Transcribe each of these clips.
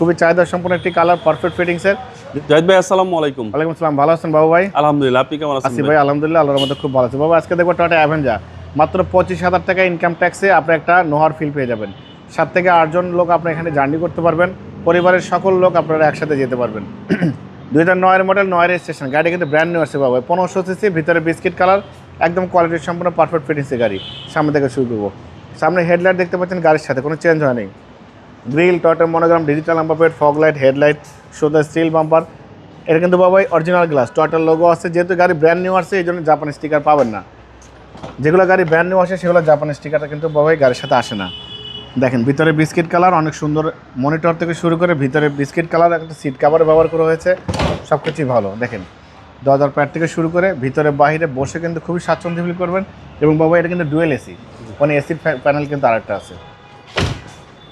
খুবই চাহিদা সম্পন্ন একটি কালার পারফেক্ট ফিটিংসের জাহিদ ভাই আসসালামু আলাইকুম। ওয়ালাইকুম আসসালাম ভালো আছেন বাবু ভাই? আলহামদুলিল্লাহ আপনি কেমন আছেন ভাই? আলহামদুলিল্লাহ আল্লাহর মধ্যে খুব ভালো আছে। বাবা আজকে দেখব টয়টা অ্যাভেঞ্জা মাত্র পঁচিশ হাজার টাকা ইনকাম ট্যাক্সে আপনি একটা নোহার ফিল পেয়ে যাবেন। সাত থেকে আটজন লোক আপনি এখানে জার্নি করতে পারবেন। পরিবারের সকল লোক আপনারা একসাথে যেতে পারবেন। দুই হাজার নয়ের মডেল নয়ের স্টেশন গাড়ি কিন্তু ব্র্যান্ড নিউ আসছে বাবা পনেরোশো সিসি ভিতরে বিস্কিট কালার একদম কোয়ালিটির সম্পূর্ণ পারফেক্ট ফিটিংসের গাড়ি। সামনে থেকে শুরু করব। সামনে হেডলাইট দেখতে পাচ্ছেন গাড়ির সাথে কোনো চেঞ্জ হয়নি grill Toyota monogram, digital number plate fog light headlight সোজা স্টিল বাম্পার। এটা কিন্তু বাবাই অরিজিনাল গ্লাস টয়টার লোগো আছে। যেহেতু গাড়ি ব্র্যান্ড নিউ আসছে, এই জন্য জাপানি স্টিকার পাবেন না। যেগুলো গাড়ি ব্র্যান্ড নিউ আসে, সেগুলো জাপানি স্টিকারটা কিন্তু বাবাই গাড়ির সাথে আসে না। দেখেন, ভিতরে বিস্কিট কালার অনেক সুন্দর মনিটর থেকে শুরু করে ভিতরে বিস্কিট কালার একটা সিট কাভার ব্যবহার করা হয়েছে। সব কিছুই ভালো, দেখেন। দরজার প্যাড থেকে শুরু করে ভিতরে বাইরে বসে কিন্তু খুবই স্বাচ্ছন্দ্য ফিল করবেন। এবং বাবা এটা কিন্তু ডুয়েল এসি মানে এসির প্যানেল কিন্তু আরেকটা আছে।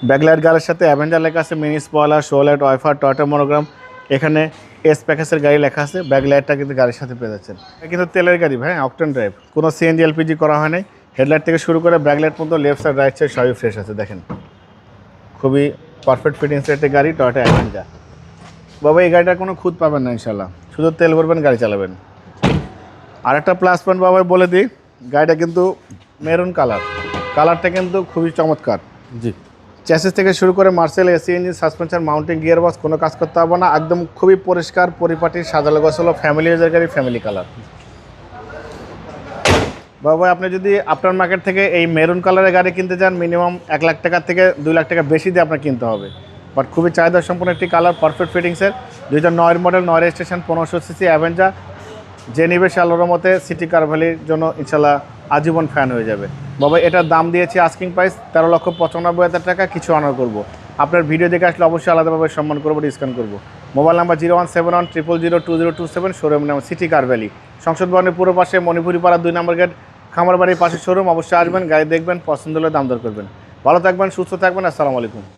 ব্যাকলাইট গাড়ির সাথে অ্যাভেঞ্জার লেখা আছে, মিনি স্পয়লার শোলাইট ওয়াইফার টয়টা মনোগ্রাম। এখানে এস প্যাকেজের গাড়ি লেখা আছে ব্যাকলাইটটা কিন্তু গাড়ির সাথে পেয়ে যাচ্ছেন। কিন্তু তেলের গাড়ি ভাই অকটেন ড্রাইভ কোনো সিএনজি এলপিজি করা হয় নাই। হেডলাইট থেকে শুরু করে ব্যাকলাইট পর্যন্ত লেফট সাইড রাইট সাইড সবই ফ্রেশ আছে, দেখেন। খুবই পারফেক্ট ফিটিংসের একটি গাড়ি টয়টা অ্যাভেঞ্জার বাবা, এই গাড়িটার কোনো খুঁত পাবেন না ইনশাল্লাহ শুধু তেল ভরবেন, গাড়ি চালাবেন। আরেকটা প্লাস পয়েন্ট বাবাই বলে দিই, গাড়িটা কিন্তু মেরুন কালার কালারটা কিন্তু খুবই চমৎকার। জি। চ্যাসিস থেকে শুরু করে Marcel, AC engine suspension mounting gear box কোনো কাজ করতে হবে না। একদম খুবই পরিষ্কার, পরিপাটি সাজালো গোছালো ফ্যামিলি ইউজার গাড়ি ফ্যামিলি কালার বাবা আপনি যদি আপনার মার্কেট থেকে এই মেরুন কালারের গাড়ি কিনতে চান মিনিমাম এক লাখ টাকা থেকে দুই লাখ টাকা বেশি দিয়ে আপনার কিনতে হবে। বাট খুবই চাহিদা সম্পন্ন একটি কালার পারফেক্ট ফিটিংসের দু হাজার নয়ের মডেল নয় স্টেশন পনেরোশো সিসি অ্যাভেঞ্জা যে নিবে মতে সিটি কার ভ্যালির জন্য ইনশাল্লাহ আজীবন ফ্যান হয়ে যাবে। বাবা, এটার দাম দিয়েছি আস্কিং প্রাইস তেরো লক্ষ পঁচানব্বই হাজার টাকা, কিছু অনার করব। আপনার ভিডিও দেখে আসলে অবশ্যই আলাদাভাবে সম্মান করব ডিসকাউন্ট করব। Mobile number zero one seven one triple zero two zero two seven showroom নাম সিটি কার ভ্যালি সংসদ ভবনের পুরো পাশে মণিপুরি পাড়া দুই নম্বর গেট খামার বাড়ির পাশে শোরুম অবশ্যই আসবেন, গাড়ি দেখবেন, পছন্দ হলে দাম দর করবেন। ভালো থাকবেন, সুস্থ থাকবেন, আসসালামু আলাইকুম।